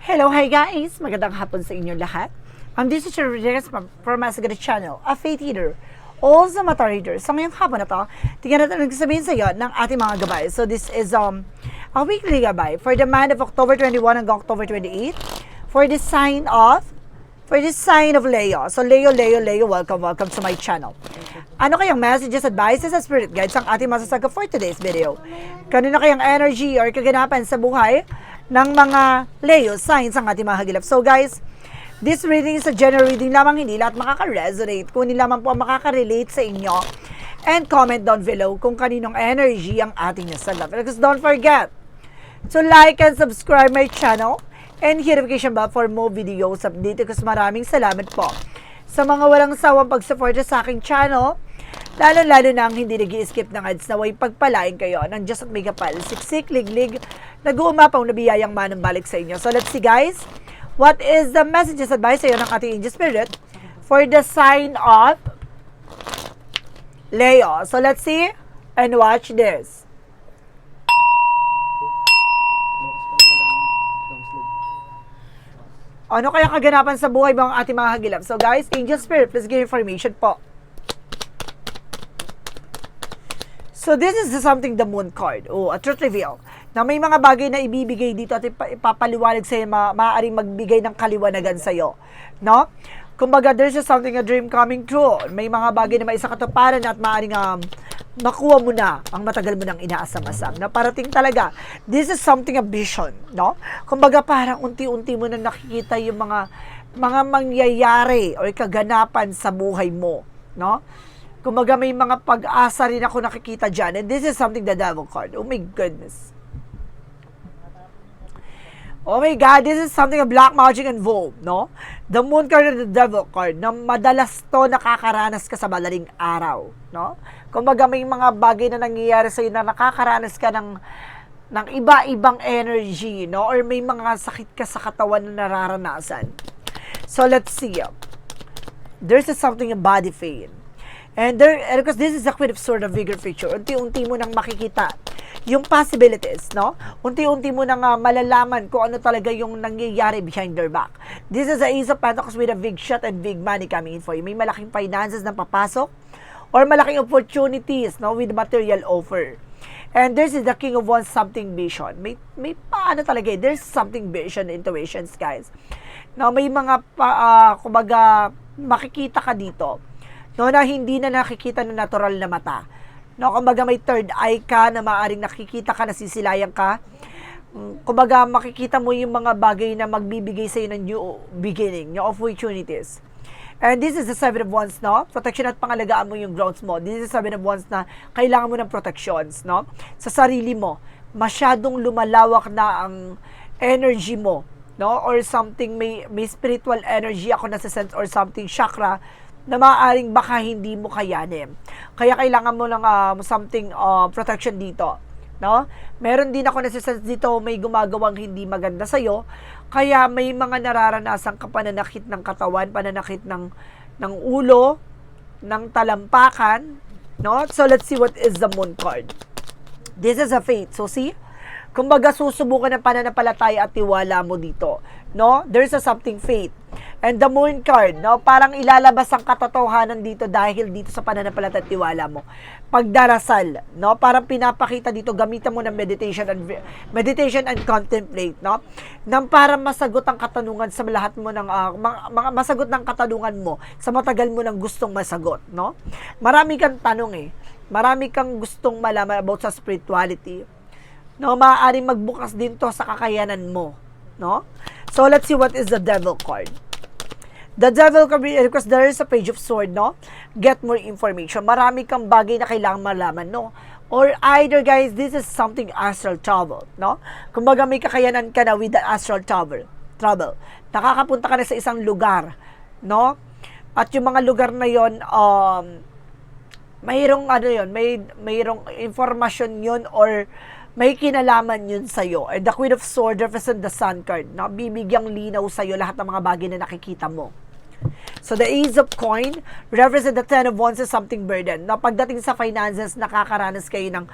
Hello, hi guys! Magandang hapon sa inyo lahat. I'm this is Rodriguez from, from Masagada Channel, a faith eater, also mata reader. Sa ngayong hapon na to, tingnan natin ang sabihin sa iyo ng ating mga gabay. So this is um a weekly gabay for the month of October 21 hanggang October 28 for the sign of for the sign of Leo. So Leo, Leo, Leo, welcome, welcome to my channel. Ano kayang messages, advices, at spirit guides ang ating masasaga for today's video? Kanino kayang energy or kaganapan sa buhay ng mga Leo signs ang ating mga hagilap? So guys, this reading is a general reading lamang hindi lahat makaka-resonate. Kung hindi lamang po ang makaka-relate sa inyo. And comment down below kung kaninong energy ang ating nasa love. Because don't forget to like and subscribe my channel and hit notification bell for more videos update kasi maraming salamat po sa mga walang sawang pagsuporta sa aking channel lalo-lalo na ang hindi nag skip ng ads na way pagpalain kayo ng Diyos at may kapal, siksik, liglig, nag-uumapaw na biyayang manang balik sa inyo. So let's see guys, what is the messages advice sa'yo ng ating angel spirit for the sign of Leo. So let's see and watch this. Ano kaya kaganapan sa buhay mga ating mga hagilap? So guys, angel spirit, please give information po. So this is something the moon card. Oh, a truth reveal. Na may mga bagay na ibibigay dito at ipa- ipapaliwanag sa'yo, ma- maaaring magbigay ng kaliwanagan sa'yo. No? Kumbaga, there's just something a dream coming true. May mga bagay na may katuparan at maaaring um, makuha mo na ang matagal mo nang inaasam-asam. Na parating talaga, this is something a vision. No? Kumbaga, parang unti-unti mo na nakikita yung mga mga mangyayari o kaganapan sa buhay mo. No? Kumbaga may mga pag-asa rin ako nakikita dyan. And this is something the devil card. Oh my goodness. Oh my God, this is something a black magic involved, no? The moon card and the devil card, na madalas to nakakaranas ka sa madaling araw, no? Kumbaga may mga bagay na nangyayari sa'yo na nakakaranas ka ng, ng iba-ibang energy, no? Or may mga sakit ka sa katawan na nararanasan. So let's see. There's something a body pain. And there, because this is a queen of sword of bigger picture, unti-unti mo nang makikita yung possibilities, no? Unti-unti mo nang uh, malalaman kung ano talaga yung nangyayari behind their back. This is a Ace of Pentacles with a big shot and big money coming in for you. May malaking finances na papasok or malaking opportunities, no? With material offer. And this is the King of Wands something vision. May, may paano talaga eh. There's something vision intuitions, guys. No, may mga, pa, uh, kumbaga, makikita ka dito no, na hindi na nakikita ng natural na mata. No, kumbaga may third eye ka na maaring nakikita ka, nasisilayan ka. Mm, Kumbaga makikita mo yung mga bagay na magbibigay sa ng new beginning, new opportunities. And this is the seven of wands, no? Protection at pangalagaan mo yung grounds mo. This is the seven of wands na kailangan mo ng protections, no? Sa sarili mo. Masyadong lumalawak na ang energy mo, no? Or something, may, may spiritual energy ako na sense or something, chakra, na maaaring baka hindi mo kayanin. Kaya kailangan mo ng um, something uh, protection dito. No? Meron din ako nasisense dito may gumagawang hindi maganda sa'yo. Kaya may mga nararanasang ka pananakit ng katawan, pananakit ng, ng ulo, ng talampakan. No? So let's see what is the moon card. This is a faith. So see? Kumbaga susubukan ng pananampalataya at tiwala mo dito. No? There's a something faith. And the moon card, no? Parang ilalabas ang katotohanan dito dahil dito sa pananampalataya at tiwala mo. Pagdarasal, no? Parang pinapakita dito, gamitan mo ng meditation and meditation and contemplate, no? Nang para masagot ang katanungan sa lahat mo ng uh, mga, mga masagot ng katanungan mo sa matagal mo nang gustong masagot, no? Marami kang tanong eh. Marami kang gustong malaman about sa spirituality. No, maaaring magbukas din to sa kakayanan mo, no? So let's see what is the devil card. The devil can because there is a page of sword, no? Get more information. Marami kang bagay na kailangan malaman, no? Or either, guys, this is something astral travel, no? Kumbaga may kakayanan ka na with the astral travel. Travel. Nakakapunta ka na sa isang lugar, no? At yung mga lugar na yon um, mayroong ano yon may mayroong informasyon yon or may kinalaman yun sa'yo. And the Queen of Swords represent the Sun card. No? Bibigyang linaw sa'yo lahat ng mga bagay na nakikita mo. So the Ace of Coin represent the Ten of Wands as something burden. Na pagdating sa finances, nakakaranas kayo ng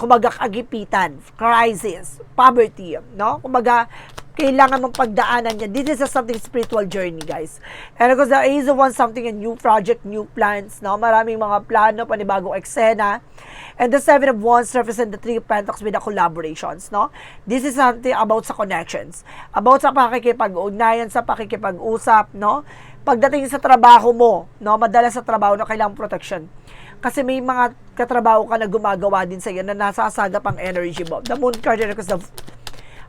kumaga kagipitan, crisis, poverty, no? Kumaga kailangan mong pagdaanan yan. This is a something spiritual journey, guys. And of course, the Ace of Wands, something a new project, new plans, no? Maraming mga plano, panibagong eksena. And the Seven of Wands represent the Three of Pentacles with the collaborations, no? This is something about sa connections. About sa pakikipag-ugnayan, sa pakikipag-usap, no? Pagdating sa trabaho mo, no? Madalas sa trabaho na kailangan protection. Kasi may mga katrabaho ka na gumagawa din sa iyo na nasasagap ang energy mo. The moon card represents the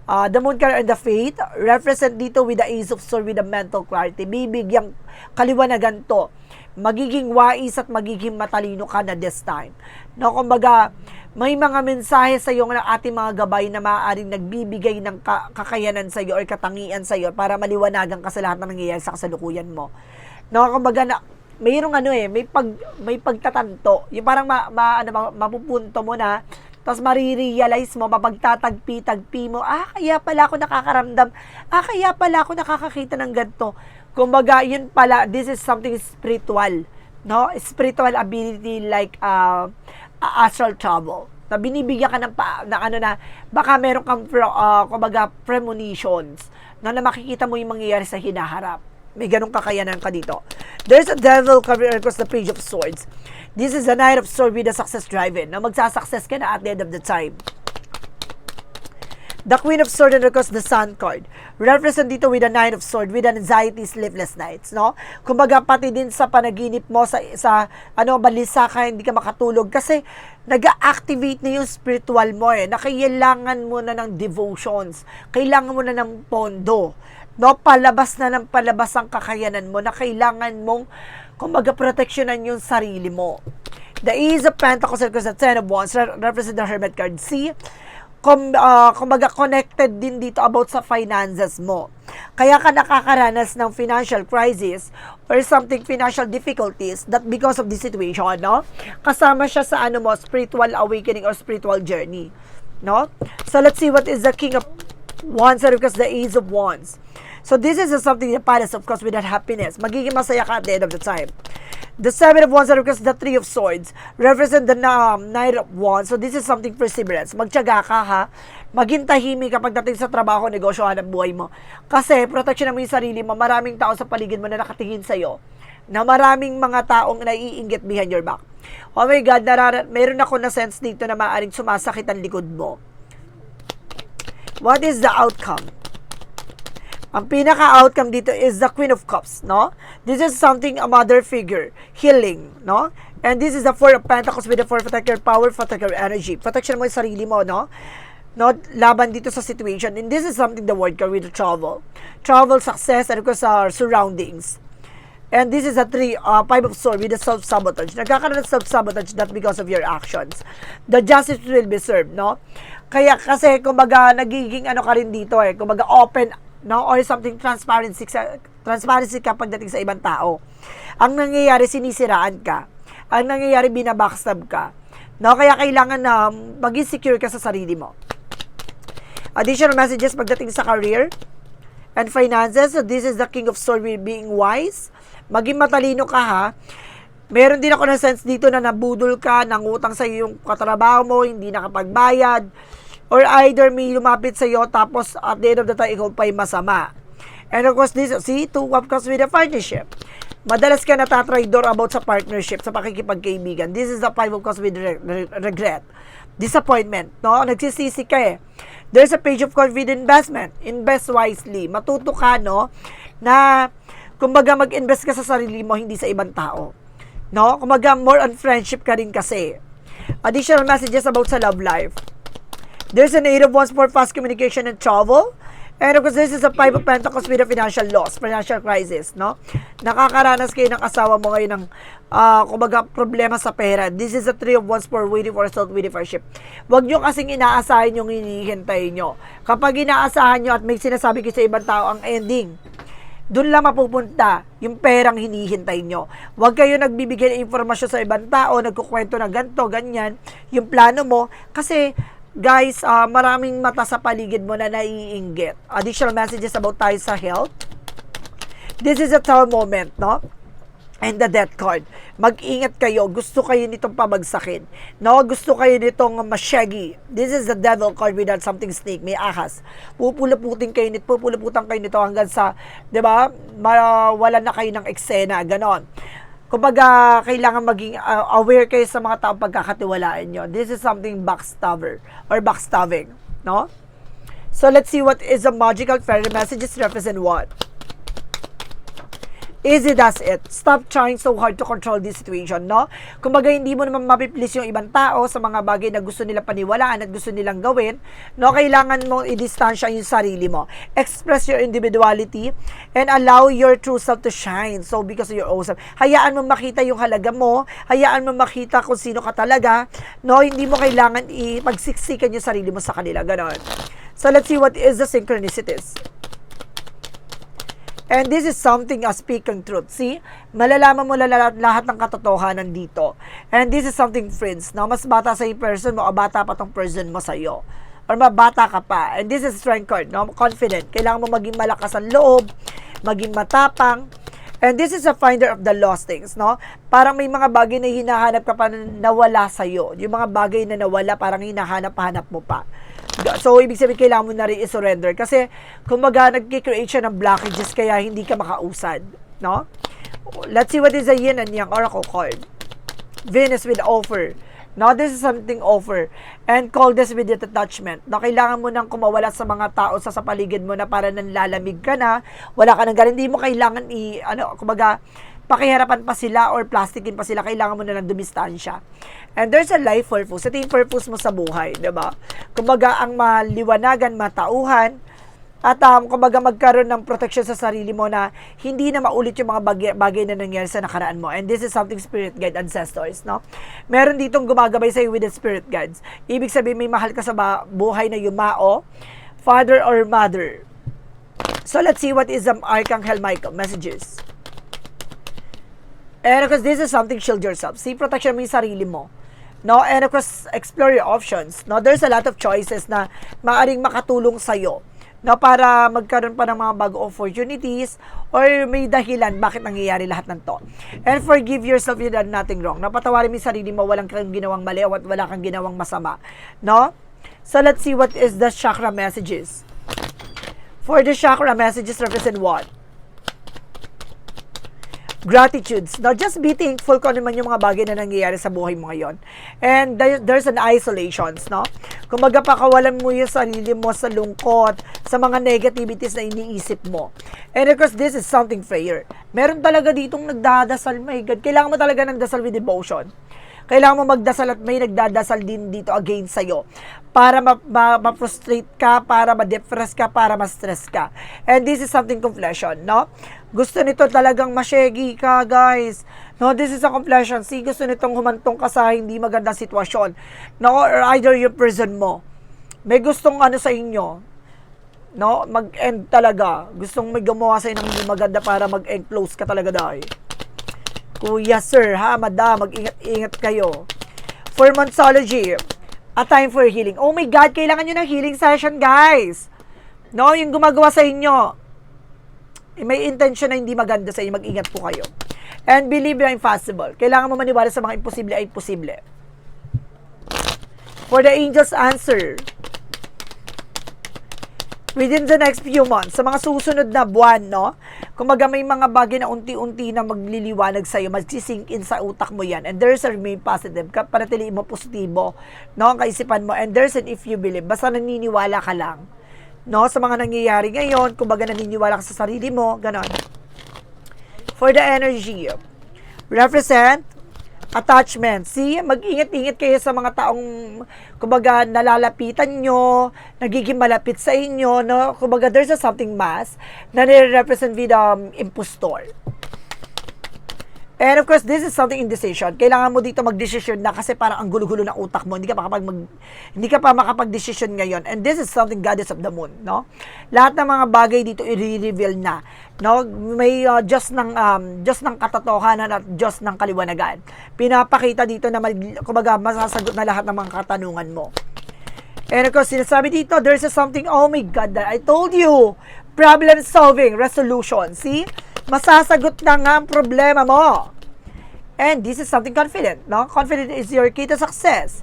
Uh, the moon card and the faith represent dito with the ace of sword with the mental clarity. Bibigyang kaliwanagan to. Magiging wais at magiging matalino ka na this time. No, kumbaga, may mga mensahe sa iyo ng ating mga gabay na maaaring nagbibigay ng ka- kakayanan sa iyo or katangian sa iyo para maliwanagan ka sa lahat ng nangyayari sa kasalukuyan mo. No, kumbaga na, mayroong ano eh, may pag may pagtatanto. Yung parang ma, ma ano ma- mapupunto mo na tapos marirealize mo, mapagtatagpi-tagpi mo, ah, kaya pala ako nakakaramdam, ah, kaya pala ako nakakakita ng ganito. Kumbaga, yun pala, this is something spiritual, no? Spiritual ability like uh, astral travel. Na binibigyan ka ng, pa, na ano na, baka meron kang, uh, kumbaga, premonitions, na, na makikita mo yung mangyayari sa hinaharap. May ganong kakayanan ka dito. There's a devil coming across the page of swords. This is a knight of swords with a success driven na magsasuccess ka na at the end of the time. The Queen of Swords and across the Sun card. Represent dito with a Nine of Swords with anxiety, sleepless nights, no? Kumbaga pati din sa panaginip mo sa sa ano balisa ka hindi ka makatulog kasi nag-activate na yung spiritual mo eh. Na kailangan mo na ng devotions. Kailangan mo na ng pondo. No, palabas na ng palabas ang kakayanan mo na kailangan mong kumbaga proteksyonan yung sarili mo. The Ace of Pentacles because the Ten of Wands re- represent the Hermit card. See, kum, uh, kumbaga connected din dito about sa finances mo. Kaya ka nakakaranas ng financial crisis or something financial difficulties that because of this situation, no? Kasama siya sa ano mo, spiritual awakening or spiritual journey, no? So let's see what is the King of Wands and because the Ace of Wands. So this is something that paras of course with that happiness. Magiging masaya ka at the end of the time. The Seven of Wands and because the Three of Swords represent the um, Knight of Wands. So this is something perseverance. Magtiyaga ka ha. Maging tahimik kapag dating sa trabaho, negosyo, hanap buhay mo. Kasi protection mo yung sarili mo. Maraming tao sa paligid mo na nakatingin sa'yo. Na maraming mga taong naiinggit behind your back. Oh my God, nararat, meron ako na sense dito na maaaring sumasakit ang likod mo. What is the outcome? Ang pinaka-outcome dito is the Queen of Cups, no? This is something, a mother figure, healing, no? And this is the Four of Pentacles with the Four protect your power, protect energy. Protection mo yung sarili mo, no? No, laban dito sa situation. And this is something the word carry with travel. Travel, success, and of course, our surroundings. And this is a three, uh, five of swords with the self-sabotage. Nagkakaroon ng self-sabotage not because of your actions. The justice will be served, no? Kaya kasi, kumbaga, nagiging ano ka rin dito eh, kumbaga open, no? Or something transparency, transparency ka pagdating sa ibang tao. Ang nangyayari, sinisiraan ka. Ang nangyayari, binabackstab ka. No? Kaya kailangan na maging secure ka sa sarili mo. Additional messages pagdating sa career and finances. So this is the King of Swords being wise. Maging matalino ka ha. Meron din ako na sense dito na nabudol ka, nangutang sa yung katrabaho mo, hindi nakapagbayad, or either may lumapit sa iyo tapos at the end of the time ikaw pa yung masama. And of course, this, see, two of cups with a partnership. Madalas ka natatraidor about sa partnership, sa pakikipagkaibigan. This is the five of cups with re- re- regret. Disappointment, no? Nagsisisi ka eh. There's a page of COVID investment. Invest wisely. Matuto ka, no? Na, kumbaga mag-invest ka sa sarili mo, hindi sa ibang tao. No? Kumbaga more on friendship ka rin kasi. Additional messages about sa love life. There's an eight of wands for fast communication and travel. And of course, this is a five of pentacles with a financial loss, financial crisis, no? Nakakaranas kayo ng asawa mo ngayon ng, ah, kumbaga, problema sa pera. This is a three of wands for waiting for result, waiting for ship. Huwag nyo kasing inaasahan yung hinihintay nyo. Kapag inaasahan nyo at may sinasabi kayo sa ibang tao ang ending, doon lang mapupunta yung perang hinihintay nyo. Huwag kayo nagbibigay ng informasyon sa ibang tao, nagkukwento na ganto, ganyan, yung plano mo, kasi guys, ah, maraming mata sa paligid mo na naiinggit. Additional messages about tayo sa health. This is a tower moment, no? And the death card. Mag-ingat kayo. Gusto kayo nitong pabagsakin. No? Gusto kayo nitong masyagi. This is the devil card without something snake. May ahas. Pupulaputin kayo nito. Pupulaputan kayo nito hanggang sa, di ba, mawala na kayo ng eksena. Ganon. Kumbaga, kailangan maging uh, aware kayo sa mga taong pagkakatiwalaan nyo. This is something backstabber or backstabbing. No? So, let's see what is the magical fairy messages represent what? Easy does it. Stop trying so hard to control this situation, no? Kumbaga, hindi mo naman mapiplease yung ibang tao sa mga bagay na gusto nila paniwalaan at gusto nilang gawin, no? Kailangan mo i-distansya yung sarili mo. Express your individuality and allow your true self to shine. So, because of your own self. Hayaan mo makita yung halaga mo. Hayaan mo makita kung sino ka talaga, no? Hindi mo kailangan i-pagsiksikan yung sarili mo sa kanila. Ganon. So, let's see what is the synchronicities. And this is something a speaking truth. See? Malalaman mo lala- lahat ng katotohanan dito. And this is something friends. No? Mas bata sa person mo o bata pa tong person mo sa iyo. Or mabata ka pa. And this is strength card. No? Confident. Kailangan mo maging malakas ang loob. Maging matapang. And this is a finder of the lost things, no? Parang may mga bagay na hinahanap ka pa na nawala sa'yo. Yung mga bagay na nawala, parang hinahanap-hanap mo pa. So, ibig sabihin, kailangan mo na rin i-surrender. Kasi, kumbaga, nag-create siya ng blockages kaya hindi ka makausad. No? Let's see what is a yin and yang oracle card. Venus with offer. No, this is something offer. And call this with attachment. No, kailangan mo nang kumawala sa mga tao sa, sa paligid mo na para nanlalamig ka na. Wala ka nang ganun. Hindi mo kailangan i, ano, kumbaga, pakiharapan pa sila or plastikin pa sila, kailangan mo na lang dumistansya. And there's a life purpose. Ito yung purpose mo sa buhay, di ba? Kumbaga, ang maliwanagan, matauhan, at um, kumbaga magkaroon ng protection sa sarili mo na hindi na maulit yung mga bagay, bagay na nangyari sa nakaraan mo. And this is something spirit guide ancestors, no? Meron ditong gumagabay sa'yo with the spirit guides. Ibig sabihin may mahal ka sa buhay na yumao, father or mother. So let's see what is the Archangel Michael messages. And of course, this is something shield yourself. See, protection mo yung sarili mo. No? And of course, explore your options. No? There's a lot of choices na maaring makatulong sa'yo no, para magkaroon pa ng mga bago opportunities or may dahilan bakit nangyayari lahat ng to. And forgive yourself you done nothing wrong. Napatawarin mo yung sarili mo, walang kang ginawang mali at wala kang ginawang masama. No? So let's see what is the chakra messages. For the chakra messages represent what? Gratitudes. Now, just be thankful kung ano man yung mga bagay na nangyayari sa buhay mo ngayon. And there, there's an isolations, no? Kumbaga, pakawalan mo yung sarili mo sa lungkot, sa mga negativities na iniisip mo. And of course, this is something prayer. Meron talaga ditong nagdadasal, my God. Kailangan mo talaga ng dasal with devotion kailangan mo magdasal at may nagdadasal din dito against sa'yo para ma-frustrate ma- ka, para ma-depress ka, para ma-stress ka. And this is something confession, no? Gusto nito talagang masyegi ka, guys. No, this is a confession. See, gusto nitong humantong ka sa hindi magandang sitwasyon. No, or either yung prison mo. May gustong ano sa inyo, no, mag-end talaga. Gustong may gumawa sa ng hindi maganda para mag-end close ka talaga dahil. Kuya sir, ha, madam, mag-ingat-ingat kayo. For Monsology, a time for healing. Oh my God, kailangan nyo ng healing session, guys. No, yung gumagawa sa inyo, eh, may intention na hindi maganda sa inyo, mag-ingat po kayo. And believe na impossible. Kailangan mo maniwala sa mga imposible ay imposible. For the angel's answer, within the next few months, sa mga susunod na buwan, no? Kumbaga may mga bagay na unti-unti na magliliwanag sa'yo, magsisink in sa utak mo yan. And there's a remain positive. Panatiliin mo positibo, no? Ang kaisipan mo. And there's an if you believe. Basta naniniwala ka lang. No? Sa mga nangyayari ngayon, kumbaga naniniwala ka sa sarili mo, ganon. For the energy, represent attachment. See, mag-ingat-ingat kayo sa mga taong, kumbaga, nalalapitan nyo, nagiging malapit sa inyo, no? Kumbaga, there's a something mass na nire-represent with um, impostor. And of course, this is something indecision. Kailangan mo dito mag-decision na kasi parang ang gulo-gulo ng utak mo. Hindi ka pa mag, hindi ka pa makapag-decision ngayon. And this is something goddess of the moon, no? Lahat ng mga bagay dito i-reveal na, no? May uh, just ng um, just ng katotohanan at just ng kaliwanagan. Pinapakita dito na mag, kumbaga masasagot na lahat ng mga katanungan mo. And of course, sinasabi dito, there's a something, oh my God, I told you, problem solving, resolution. See? Masasagot na nga ang problema mo. And this is something confident, no? Confident is your key to success.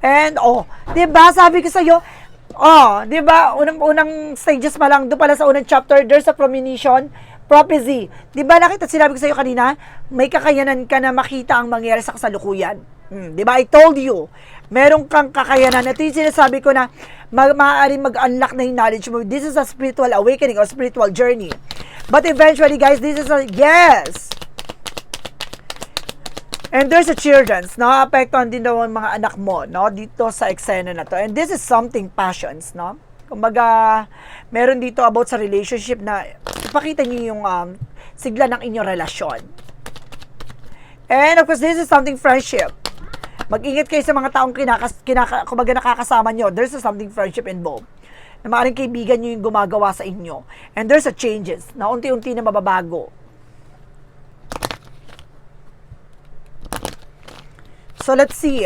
And, oh, di ba, sabi ko sa'yo, oh, di ba, unang-unang stages pa lang, doon pala sa unang chapter, there's a premonition, prophecy. Di ba, nakita, sinabi ko sa'yo kanina, may kakayanan ka na makita ang mangyayari sa kasalukuyan. Hmm, di ba, I told you, meron kang kakayanan. Ito yung sinasabi ko na, ma- maaaring mag-unlock na yung knowledge mo. This is a spiritual awakening or spiritual journey. But eventually, guys, this is a, yes, And there's a children's, no? Apektuhan din daw ang mga anak mo, no? Dito sa eksena na to. And this is something passions, no? Kumbaga, meron dito about sa relationship na ipakita niyo yung um, sigla ng inyong relasyon. And of course, this is something friendship. Mag-ingat kayo sa mga taong kinakas, kinaka, kumbaga nakakasama nyo. There's a something friendship involved. Na maaaring kaibigan nyo yung gumagawa sa inyo. And there's a changes na unti-unti na mababago. So let's see.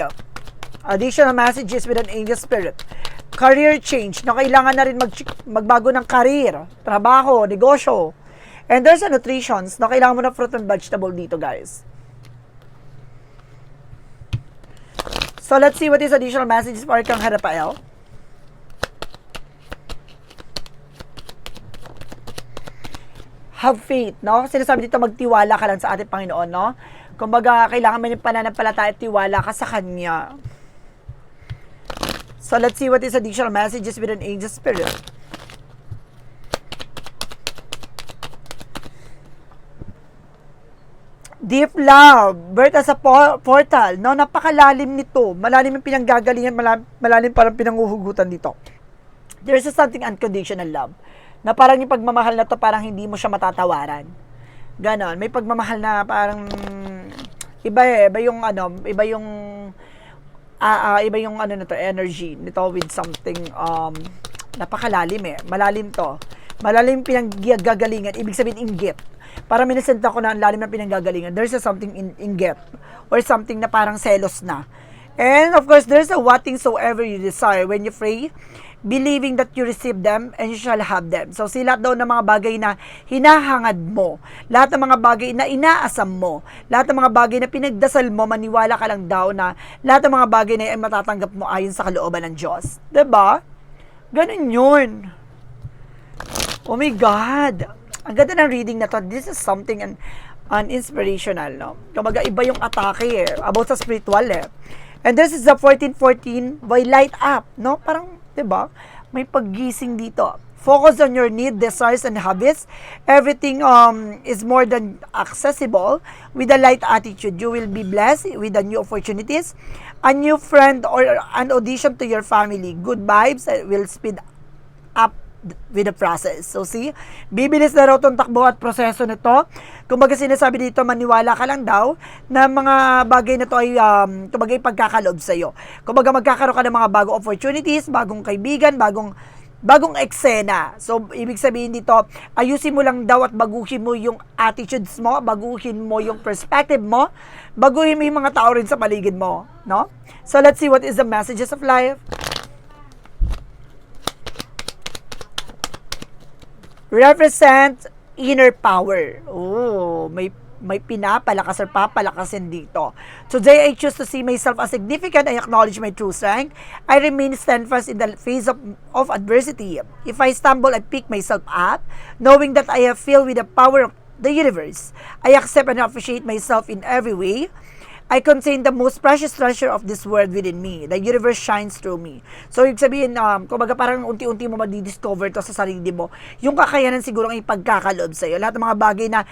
Additional messages with an angel spirit. Career change. Na kailangan na rin mag, magbago ng career, trabaho, negosyo. And there's a nutritions na kailangan mo ng fruit and vegetable dito, guys. So let's see what is additional messages for Kang Harapael. Have faith, no? Sinasabi dito magtiwala ka lang sa ating Panginoon, no? Kumbaga, kailangan mo yung pananampalataya at tiwala ka sa Kanya. So, let's see what is additional messages with an angel spirit. Deep love, birth as a por- portal. No, napakalalim nito. Malalim yung pinanggagalingan, malalim, malalim parang pinanguhugutan dito. There is something unconditional love. Na parang yung pagmamahal na to, parang hindi mo siya matatawaran. Ganon. May pagmamahal na parang iba eh, iba yung ano, iba yung ah ah, iba yung ano na to, energy nito with something um napakalalim eh. Malalim to. Malalim pinanggagalingan, ibig sabihin inggit. Para minasent ako na ang lalim na pinanggagalingan, there's a something in, inggit or something na parang selos na. And of course, there's a what things soever you desire when you pray, believing that you receive them and you shall have them. So, sila daw ng mga bagay na hinahangad mo, lahat ng mga bagay na inaasam mo, lahat ng mga bagay na pinagdasal mo, maniwala ka lang daw na lahat ng mga bagay na ay matatanggap mo ayon sa kalooban ng Diyos. 'Di ba? Ganun yun. Oh my God! Ang ganda ng reading na to. This is something an, an inspirational, no? Kumbaga, iba yung atake eh. About sa spiritual eh. And this is the 1414 by light up, no? Parang, ba? May paggising dito. Focus on your need, desires, and habits. Everything um is more than accessible. With a light attitude, you will be blessed with the new opportunities, a new friend, or an audition to your family. Good vibes will speed with the process. So see, bibilis na raw itong takbo at proseso nito. Kumbaga sinasabi dito, maniwala ka lang daw na mga bagay na to ay um, kumbaga pagkakaloob sa iyo. Kumbaga magkakaroon ka ng mga bagong opportunities, bagong kaibigan, bagong bagong eksena. So, ibig sabihin dito, ayusin mo lang daw at baguhin mo yung attitudes mo, baguhin mo yung perspective mo, baguhin mo yung mga tao rin sa paligid mo, no? So, let's see what is the messages of life. Represent inner power. Oh, may may pinapalakas or papalakasin dito. Today, I choose to see myself as significant. I acknowledge my true strength. I remain steadfast in the face of, of adversity. If I stumble, I pick myself up, knowing that I am filled with the power of the universe. I accept and appreciate myself in every way. I contain the most precious treasure of this world within me. The universe shines through me. So, ibig sabihin, um, kumbaga parang unti-unti mo madidiscover to sa sarili mo. Yung kakayanan siguro ang ipagkakaloob sa'yo. Lahat ng mga bagay na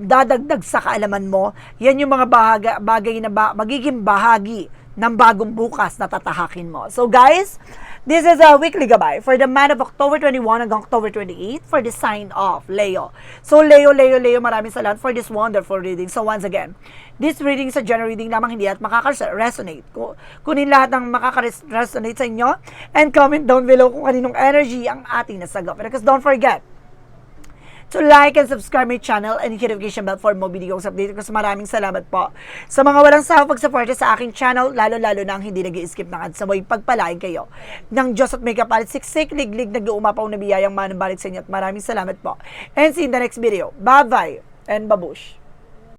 dadagdag sa kaalaman mo, yan yung mga bahaga, bagay na ba, magiging bahagi ng bagong bukas na tatahakin mo. So, guys, This is a weekly gabay for the month of October 21 hanggang October 28 for the sign of Leo. So, Leo, Leo, Leo, maraming salamat for this wonderful reading. So, once again, this reading sa general reading lamang hindi at makaka-resonate. Kunin lahat ng makaka-resonate sa inyo and comment down below kung kaninong energy ang ating nasagap. Because don't forget, to like and subscribe my channel and hit notification bell for more videos update ko. Maraming salamat po sa mga walang sawa pagsuporta sa aking channel, lalo-lalo na ang hindi nag skip ng ads. Sabay pagpalain kayo ng Diyos at may kapalit siksik, liglig, nag-uumapaw na biyayang manang balik sa inyo at maraming salamat po. And see you in the next video. Bye-bye and babush!